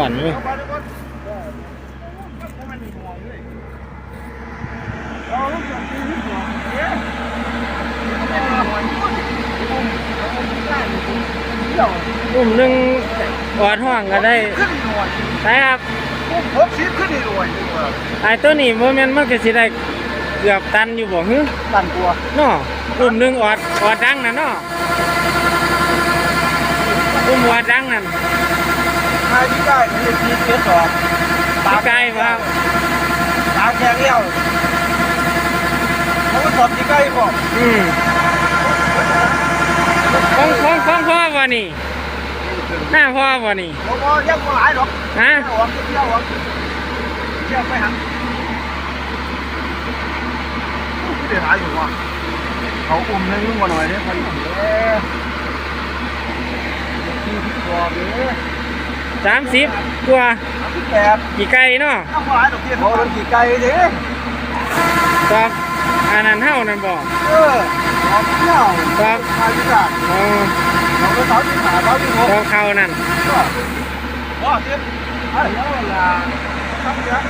อนอยู่เอาไปทุกคนมันมีห่วงเลยเอาลูกแบบนี้ห่วงเนี่ยเป็นห่วงอยู่อุ้มเอาอุ้มได้อยู่เดี๋ยวอุ้มหนึงออดห้องก็ได้ขึ้นหน่วยใช่ครับอุ้มหกสิบขึ้นนี่รวยดีกว่าไอ้ตัวนี้บ่แม่นมันก็สิได้เกือบตันอยู่บ่ฮึตันกลัวเนาะอุ้มหนึงออดออดดังน่ะเนาะอุ้มออดดังนั่น นายที่ ได้นี่ทีเกียร์สองตาไกลบ่ครับตาแข็งเลี้ยวเขาก็สอบที่ใกล้บอกอืมของของของพ่อบ่นี่หน้าพ่อบ่นี่เขาก็ยังไม่หลายหรอกฮะหลวงเที่ยวเที่ยวเที่ยวไปหันไม่ได้หายอยู่ว่ะเขาอุ้มนึงมาหน่อยเนี่ยพอดีเอ๊ะที่ที่ตัวเด้อ สามสิบกว่าที่แปดกี่ไก่เนาะต้องหลายดอกเบี้ยเขาเป็นกี่ไก่เด้อตอบอันนั้นเฮานั่นบ่เออเอาเที่ยวตอบทายที่ได้เออเราก็สาวที่หาสาวที่หกตอบเขานั่นก็ว่าเสียอะไรแล้วล่ะทำเยอะ